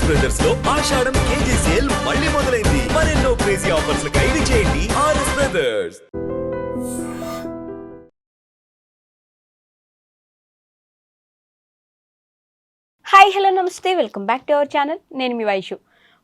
RS బ్రదర్స్లో Ashadham KG sale మళ్ళీ మొదలైంది. మరెన్నో క్రేజీ ఆఫర్స్ ఖైదీ చేయండి ఆర్ఎస్ బ్రదర్స్ హాయ్ హలో నమస్తే. Welcome back to our channel నేను మీ వైషు.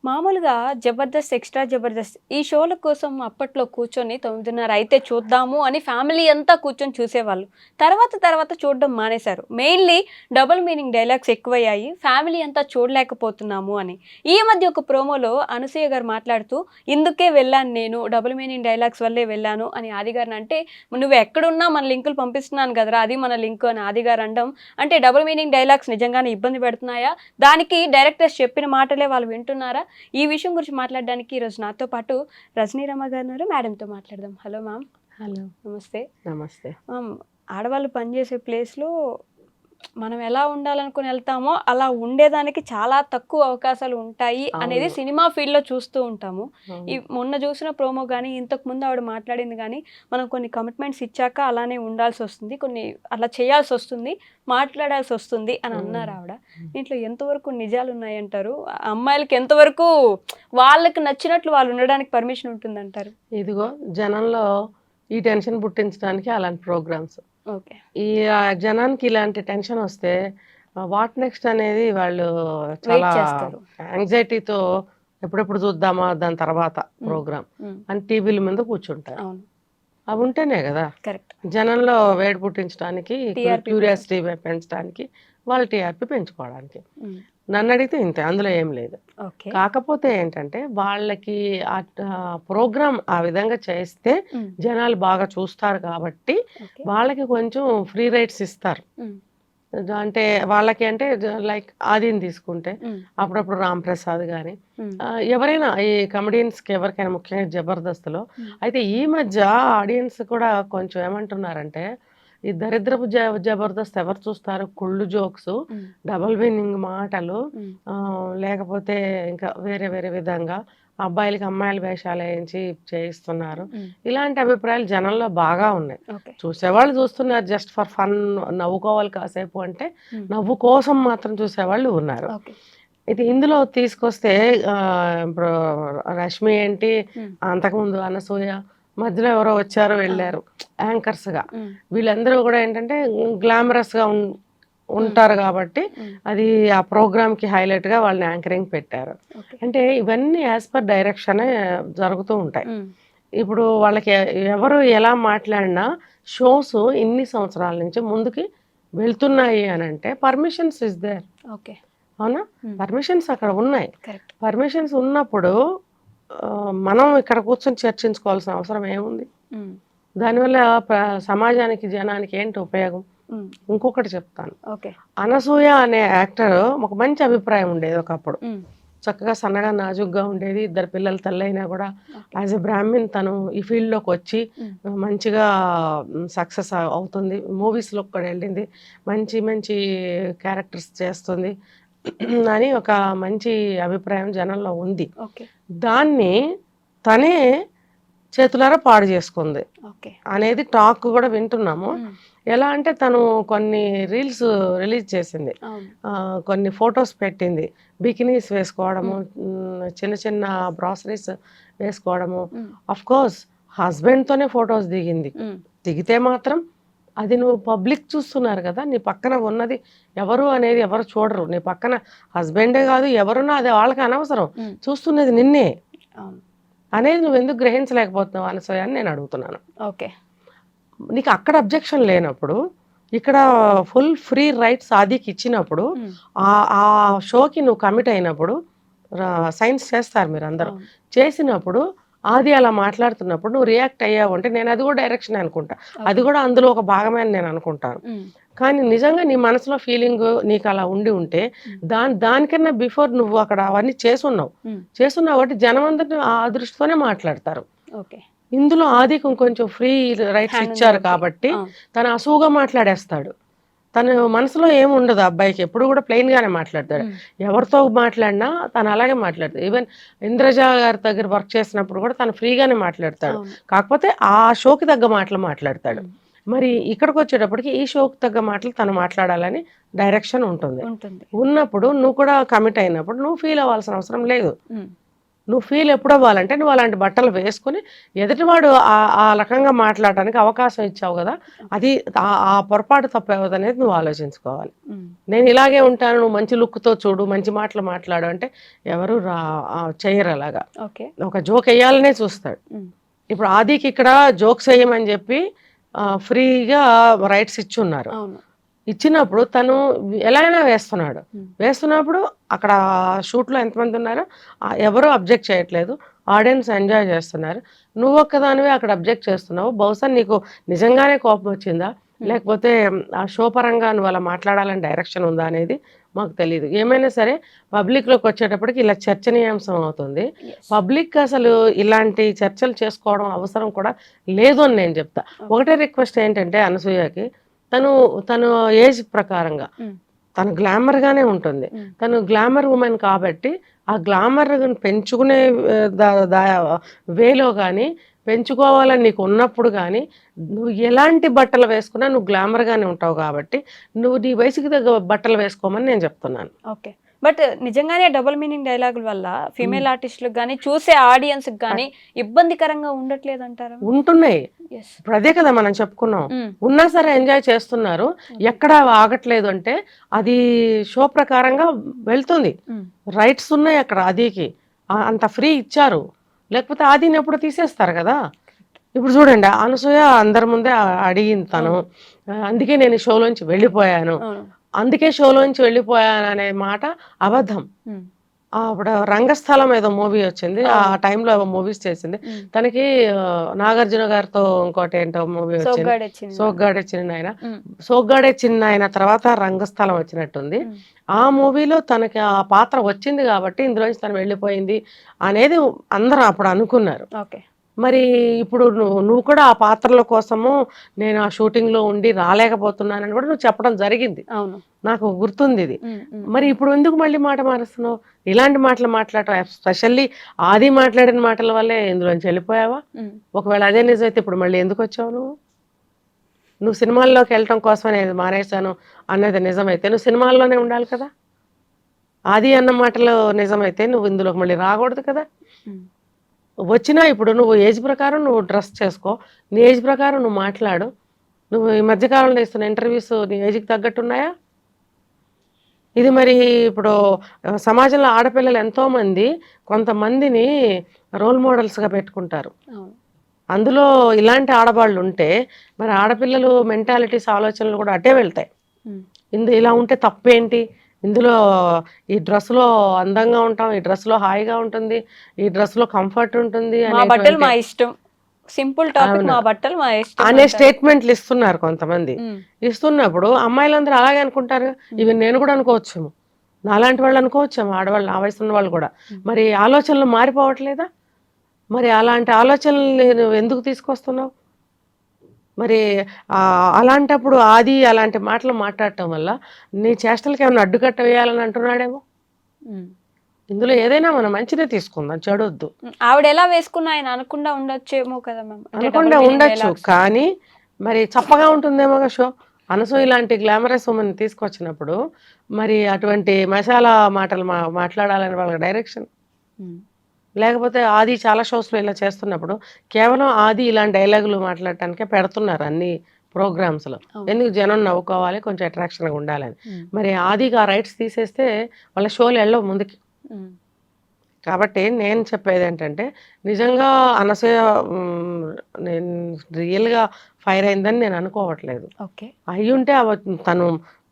మామూలుగా జబర్దస్త్ ఎక్స్ట్రా జబర్దస్త్ ఈ షోల కోసం అప్పట్లో కూర్చొని తొమ్మిదిన్నర అయితే చూద్దాము అని ఫ్యామిలీ అంతా కూర్చొని చూసేవాళ్ళు. తర్వాత తర్వాత చూడడం మానేశారు. మెయిన్లీ డబుల్ మీనింగ్ డైలాగ్స్ ఎక్కువయ్యాయి. ఫ్యామిలీ అంతా చూడలేకపోతున్నాము అని. ఈ మధ్య ఒక ప్రోమోలో అనసూయ గారు మాట్లాడుతూ ఇందుకే వెళ్ళాను నేను డబుల్ మీనింగ్ డైలాగ్స్ వల్లే వెళ్ళాను అని ఆదిగారిని అంటే నువ్వు ఎక్కడున్నా మన లింకులు పంపిస్తున్నాను కదరా అది మన లింక్ అని ఆదిగారు అనడం. అంటే డబుల్ మీనింగ్ డైలాగ్స్ నిజంగానే ఇబ్బంది పెడుతున్నాయా? దానికి డైరెక్టర్స్ చెప్పిన మాటలే వాళ్ళు వింటున్నారా? ఈ విషయం గురించి మాట్లాడడానికి ఈరోజు నాతో పాటు రజనీ రమ గారు ఉన్నారు. మేడంతో మాట్లాడదాం. హలో మ్యామ్ హలో నమస్తే. నమస్తే. ఆడవాళ్ళు పనిచేసే ప్లేస్లో మనం ఎలా ఉండాలనుకుని వెళ్తామో అలా ఉండేదానికి చాలా తక్కువ అవకాశాలు ఉంటాయి అనేది. సినిమా ఫీల్డ్లో చూస్తూ ఉంటాము. ఈ మొన్న చూసిన ప్రోమో కానీ ఇంతకు ముందు ఆవిడ మాట్లాడింది కానీ మనం కొన్ని కమిట్మెంట్స్ ఇచ్చాక అలానే ఉండాల్సి వస్తుంది కొన్ని అలా చేయాల్సి వస్తుంది మాట్లాడాల్సి వస్తుంది అని అన్నారు ఆవిడ. దీంట్లో ఎంతవరకు నిజాలు ఉన్నాయంటారు? అమ్మాయిలకి ఎంతవరకు వాళ్ళకి నచ్చినట్లు వాళ్ళు ఉండడానికి పర్మిషన్ ఉంటుందంటారు? ఇదిగో జనంలో ఈ టెన్షన్ పుట్టించడానికి అలాంటి ప్రోగ్రామ్స్. ఈ జనానికి ఇలాంటి టెన్షన్ వస్తే వాట్ నెక్స్ట్ అనేది వాళ్ళు చాలా చేస్తారు. యాంగ్జైటీతో ఎప్పుడెప్పుడు చూద్దామా దాని తర్వాత ప్రోగ్రామ్ అని టీవీల మీద కూర్చుంటారు. అవి ఉంటేనే కదా. జనంలో వేడి పుట్టించడానికి క్యూరియాసిటీ పెంచడానికి వాళ్ళ టీఆర్పీ పెంచుకోవడానికి. నన్ను అడిగితే ఇంతే అందులో ఏం లేదు. కాకపోతే ఏంటంటే వాళ్ళకి ఆ ప్రోగ్రామ్ ఆ విధంగా చేస్తే జనాలు బాగా చూస్తారు కాబట్టి వాళ్ళకి కొంచెం ఫ్రీ రైట్స్ ఇస్తారు. అంటే వాళ్ళకి అంటే లైక్ ఆదిని తీసుకుంటే అప్పుడప్పుడు రామ్ ప్రసాద్ కానీ ఎవరైనా ఈ కమెడియన్స్కి ఎవరికైనా ముఖ్యంగా జబర్దస్త్లో అయితే ఈ మధ్య ఆడియన్స్ కూడా కొంచెం ఏమంటున్నారంటే ఈ దరిద్రపు జబర్దస్త్ ఎవరు చూస్తారు? కుళ్ళు జోక్స్ డబుల్ మీనింగ్ మాటలు లేకపోతే ఇంకా వేరే వేరే విధంగా అబ్బాయిలకి అమ్మాయిల వేషాలు వేయించి చేయిస్తున్నారు. ఇలాంటి అభిప్రాయాలు జనంలో బాగా ఉన్నాయి. చూసేవాళ్ళు చూస్తున్నారు జస్ట్ ఫర్ ఫన్ నవ్వుకోవాలి కాసేపు అంటే నవ్వు కోసం మాత్రం చూసేవాళ్ళు ఉన్నారు. ఇది ఇందులో తీసుకొస్తే ఇప్పుడు రష్మి ఏంటి? అంతకుముందు అనసూయ మధ్యలో ఎవరో వచ్చారో వెళ్ళారు. యాంకర్స్గా వీళ్ళందరూ కూడా ఏంటంటే గ్లామరస్గా ఉన్- ఉంటారు కాబట్టి అది ఆ ప్రోగ్రామ్కి హైలైట్గా వాళ్ళని యాంకరింగ్ పెట్టారు. అంటే ఇవన్నీ యాజ్ పర్ డైరెక్షనే జరుగుతూ ఉంటాయి. ఇప్పుడు వాళ్ళకి ఎవరు ఎలా మాట్లాడినా షోస్ ఇన్ని సంవత్సరాల నుంచి ముందుకి వెళ్తున్నాయి అని అంటే పర్మిషన్స్ ఇస్ దేర్ ఓకే. అవునా? పర్మిషన్స్ అక్కడ ఉన్నాయి. పర్మిషన్స్ ఉన్నప్పుడు మనం ఇక్కడ కూర్చొని చర్చించుకోవాల్సిన అవసరం ఏముంది? దానివల్ల సమాజానికి జనానికి ఏంటి ఉపయోగం? ఇంకొకటి చెప్తాను. ఓకే. అనసూయ అనే యాక్టర్ ఒక మంచి అభిప్రాయం ఉండేది ఒకప్పుడు. చక్కగా సన్నగా నాజుగ్గా ఉండేది. ఇద్దరు పిల్లల తల్లైనా కూడా యాజ్ ఎ బ్రాహ్మిన్ తను ఈ ఫీల్డ్లోకి వచ్చి మంచిగా సక్సెస్ అవుతుంది. మూవీస్లోకి కూడా వెళ్ళింది. మంచి మంచి క్యారెక్టర్స్ చేస్తుంది అని ఒక మంచి అభిప్రాయం జనంలో ఉంది. ఓకే. దాన్ని తనే చేతులారా పాడు చేసుకుంది. ఓకే. అనేది టాక్ కూడా వింటున్నాము. ఎలా అంటే తను కొన్ని రీల్స్ రిలీజ్ చేసింది. కొన్ని ఫొటోస్ పెట్టింది. బికినీస్ వేసుకోవడము చిన్న చిన్న బ్రాసరీస్ వేసుకోవడము. అఫ్ కోర్స్ హస్బెండ్తోనే ఫొటోస్ దిగింది. దిగితే మాత్రం అది నువ్వు పబ్లిక్ చూస్తున్నారు కదా నీ పక్కన ఉన్నది ఎవరు అనేది ఎవరు చూడరు. నీ పక్కన హస్బెండే కాదు ఎవరున్నా అది వాళ్ళకి అనవసరం. చూస్తున్నది నిన్నే. అనేది నువ్వు ఎందుకు గ్రహించలేకపోతున్నావు అనసూయ అని నేను అడుగుతున్నాను. ఓకే. నీకు అక్కడ అబ్జెక్షన్ లేనప్పుడు ఇక్కడ ఫుల్ ఫ్రీ రైట్స్ ఆదికి ఇచ్చినప్పుడు ఆ ఆ షోకి నువ్వు కమిట్ అయినప్పుడు సైన్స్ చేస్తారు మీరు అందరూ. చేసినప్పుడు ఆది అలా మాట్లాడుతున్నప్పుడు నువ్వు రియాక్ట్ అయ్యావు అంటే నేను అది కూడా డైరెక్షన్ అనుకుంటా. అది కూడా అందులో ఒక భాగమే అని నేను అనుకుంటాను. కానీ నిజంగా నీ మనసులో ఫీలింగ్ నీకు అలా ఉండి ఉంటే దాని దానికన్నా బిఫోర్ నువ్వు అక్కడ అవన్నీ చేసున్నావు. చేసున్నావు కాబట్టి జనం అందరినీ ఆ దృష్టితోనే మాట్లాడతారు. ఓకే. ఇందులో ఆదికి కొంచెం ఫ్రీ రైట్స్ ఇచ్చారు. కాబట్టి. తను అసూగా మాట్లాడేస్తాడు. తన మనసులో ఏమి ఉండదు అబ్బాయికి ఎప్పుడు కూడా ప్లెయిన్ గానే మాట్లాడతాడు. ఎవరితో మాట్లాడినా తను అలాగే మాట్లాడతాడు. ఈవెన్ ఇంద్రజ గారి దగ్గర వర్క్ చేసినప్పుడు కూడా తను ఫ్రీగానే మాట్లాడతాడు. కాకపోతే ఆ షోకి తగ్గ మాటలు మాట్లాడతాడు. మరి ఇక్కడికి వచ్చేటప్పటికి ఈ షోకి తగ్గ మాటలు తను మాట్లాడాలని డైరెక్షన్ ఉంటుంది. ఉన్నప్పుడు నువ్వు కూడా కమిట్ అయినప్పుడు నువ్వు ఫీల్ అవ్వాల్సిన అవసరం లేదు. నువ్వు ఫీల్ ఎప్పుడు అవ్వాలంటే నువ్వు అలాంటి బట్టలు వేసుకుని ఎదుటివాడు ఆ- ఆ రకంగా మాట్లాడడానికి అవకాశం ఇచ్చావు కదా అది ఆ- పొరపాటు తప్పవదు అనేది నువ్వు ఆలోచించుకోవాలి. నేను ఇలాగే ఉంటాను నువ్వు మంచి లుక్తో చూడు మంచి మాటలు మాట్లాడు అంటే ఎవరు రా ఆ, చెయ్యరు అలాగా. ఒక జోక్ వేయాలనే చూస్తాడు. ఇప్పుడు ఆదికి ఇక్కడ జోక్స్ వేయమని చెప్పి ఫ్రీగా రైట్స్ ఇచ్చి ఉన్నారు ఇచ్చినప్పుడు తను ఎలా అయినా వేస్తున్నాడు. వేస్తున్నప్పుడు అక్కడ షూట్లో ఎంతమంది ఉన్నారో ఎవరు అబ్జెక్ట్ చేయట్లేదు. ఆడియన్స్ ఎంజాయ్ చేస్తున్నారు. నువ్వు ఒక్కదానివే అక్కడ అబ్జెక్ట్ చేస్తున్నావు. బహుశా నీకు నిజంగానే కోపం వచ్చిందా? లేకపోతే ఆ షో పరంగా నువ్వు అలా మాట్లాడాలని డైరెక్షన్ ఉందా అనేది మాకు తెలియదు ఏమైనా సరే పబ్లిక్లోకి వచ్చేటప్పటికి ఇలా చర్చనీయాంశం అవుతుంది. పబ్లిక్ అసలు ఇలాంటి చర్చలు చేసుకోవడం అవసరం కూడా లేదు అని నేను చెప్తా ఒకటే రిక్వెస్ట్ ఏంటంటే అనసూయకి తను తను ఏజ్ ప్రకారంగా. తను గ్లామర్ గానే ఉంటుంది. తను గ్లామర్ ఉమెన్ కాబట్టి ఆ గ్లామర్ పెంచుకునే దా- వేలో కానీ పెంచుకోవాలని నీకు ఉన్నప్పుడు కానీ నువ్వు ఎలాంటి బట్టలు వేసుకున్నా నువ్వు గ్లామర్ గానే ఉంటావు కాబట్టి నువ్వు నీ వయసుకి తగ్గ బట్టలు వేసుకోమని నేను చెప్తున్నాను. ఓకే. బట్ నిజంగానే డబుల్ మీనింగ్ డైలాగుల వల్ల ఫీమేల్ ఆర్టిస్టులకు కానీ చూసే ఆడియన్స్ కానీ ఇబ్బందికరంగా ఉండట్లేదు అంటారా ఉంటున్నాయి అదే కదా మనం చెప్పుకున్నాం. ఉన్నా సరే ఎంజాయ్ చేస్తున్నారు. ఎక్కడ ఆగట్లేదు అంటే అది షో ప్రకారంగా వెళ్తుంది. రైట్స్ ఉన్నాయి అక్కడ ఆదికి. ఆ- అంత ఫ్రీ ఇచ్చారు. లేకపోతే ఆదిని ఎప్పుడు తీసేస్తారు కదా? ఇప్పుడు చూడండి అనసూయ అందరి ముందే అడిగింది తను. అందుకే నేను షోలోంచి వెళ్ళిపోయాను. అందుకే షోలోంచి వెళ్ళిపోయాను అనే మాట అబద్ధం. అప్పుడు రంగస్థలం ఏదో మూవీ వచ్చింది. ఆ టైంలో మూవీస్ చేసింది. తనకి నాగార్జున గారితో ఇంకోటి ఏంటో మూవీ వచ్చింది. సోగ్గాడు చిన్న ఆయన. సోగ్గాడే చిన్న ఆయన తర్వాత రంగస్థలం వచ్చినట్టుంది. ఆ మూవీలో తనకి ఆ పాత్ర వచ్చింది కాబట్టి ఇందులోంచి తను వెళ్ళిపోయింది అనేది అందరూ అప్పుడు అనుకున్నారు. ఓకే. మరి ఇప్పుడు నువ్వు నువ్వు కూడా ఆ పాత్రల కోసము నేను ఆ షూటింగ్లో ఉండి రాలేకపోతున్నానని కూడా నువ్వు చెప్పడం జరిగింది. అవును. నాకు గుర్తుంది ఇది. మరి ఇప్పుడు ఎందుకు మళ్ళీ మాట మారుస్తున్నావు? ఇలాంటి మాటలు మాట్లాడటం ఎస్పెషల్లీ ఆది మాట్లాడిన మాటల వల్లే ఇందులోంచి వెళ్ళిపోయావా. ఒకవేళ అదే నిజమైతే ఇప్పుడు మళ్ళీ ఎందుకు వచ్చావు నువ్వు? నువ్వు సినిమాల్లోకి వెళ్ళటం కోసం నేను మానేశాను అన్నది నిజమైతే నువ్వు సినిమాల్లోనే ఉండాలి కదా. ఆది అన్న మాటలు నిజమైతే నువ్వు ఇందులోకి మళ్ళీ రాకూడదు కదా. వచ్చినా ఇప్పుడు నువ్వు ఏజ్ ప్రకారం నువ్వు డ్రెస్ చేసుకో నీ ఏజ్ ప్రకారం నువ్వు మాట్లాడు. నువ్వు ఈ మధ్యకాలంలో ఇస్తున్న ఇంటర్వ్యూస్ నీ ఏజ్కి తగ్గట్టు ఉన్నాయా ఇది మరి ఇప్పుడు సమాజంలో ఆడపిల్లలు ఎంతోమంది కొంతమందిని రోల్ మోడల్స్గా పెట్టుకుంటారు. అందులో ఇలాంటి ఆడవాళ్ళు ఉంటే మరి ఆడపిల్లలు మెంటాలిటీస్ ఆలోచనలు కూడా అటే వెళ్తాయి. ఇందు ఇలా ఉంటే తప్పేంటి? ఇందులో ఈ డ్రెస్లో అందంగా ఉంటాం ఈ డ్రెస్లో హాయిగా ఉంటుంది ఈ డ్రెస్లో కంఫర్ట్ ఉంటుంది బట్టలు మా ఇష్టం. సింపుల్ టాపిక్ అవును. మా బట్టలు మా ఇష్టం అనే. స్టేట్మెంట్లు ఇస్తున్నారు కొంతమంది. ఇస్తున్నప్పుడు అమ్మాయిలందరూ అలాగే అనుకుంటారు. ఇవి నేను కూడా అనుకోవచ్చేమో. నాలాంటి వాళ్ళు అనుకోవచ్చేమో ఆడవాళ్ళు నా వయసు ఉన్న వాళ్ళు కూడా. మరి ఆలోచనలు మారిపోవట్లేదా? మరి అలాంటి ఆలోచనలు ఎందుకు తీసుకొస్తున్నావు? మరి అలాంటప్పుడు ఆది అలాంటి మాటలు మాట్లాడటం వల్ల నీ చేష్టలకి ఏమైనా అడ్డుకట్ట వేయాలని అంటున్నాడేమో. ఇందులో ఏదైనా మనం మంచిదే తీసుకుందాం చెడొద్దు. ఆవిడ ఎలా వేసుకున్నా ఆయన అనకుండా ఉండొచ్చేమో కదా అనకుండా ఉండొచ్చు. కానీ మరి చప్పగా ఉంటుందేమో షో అనసూ ఇలాంటి గ్లామరస్ ఉమెన్ తీసుకొచ్చినప్పుడు మరి అటువంటి మసాలా మాటలు మా మాట్లాడాలని వాళ్ళ డైరెక్షన్. లేకపోతే ఆది చాలా షోస్లో ఇలా చేస్తున్నప్పుడు కేవలం ఆది ఇలాంటి డైలాగులు మాట్లాడటానికే పెడుతున్నారు అన్ని ప్రోగ్రామ్స్లో. ఎందుకు జనం నవ్వుకోవాలి కొంచెం అట్రాక్షన్గా ఉండాలని. మరి ఆదికి ఆ రైట్స్ తీసేస్తే వాళ్ళ షోలు వెళ్ళవు ముందుకి. కాబట్టి నేను చెప్పేది ఏంటంటే నిజంగా అనసూయ నేను రియల్గా ఫైర్ అయిందని నేను అనుకోవట్లేదు ఓకే అయి ఉంటే అవ- తను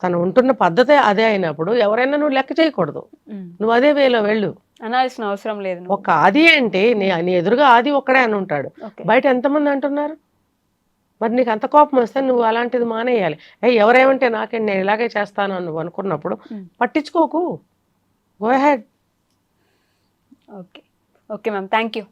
తను ఉంటున్న పద్ధతే అదే అయినప్పుడు ఎవరైనా నువ్వు లెక్క చేయకూడదు. నువ్వు అదే వేలో వెళ్ళు. అనాల్సిన అవసరం లేదు. ఒక ఆది ఏంటి నీ నీ ఎదురుగా ఆది ఒక్కడే అని ఉంటాడు. బయట ఎంతమంది అంటున్నారు? మరి నీకు అంత కోపం వస్తే నువ్వు అలాంటిది మానేయాలి. ఏ ఎవరేమంటే నాకేంటి నేను ఇలాగే చేస్తాను అని నువ్వు అనుకున్నప్పుడు. పట్టించుకోకు. Go ahead okay. Okay ma'am. Thank you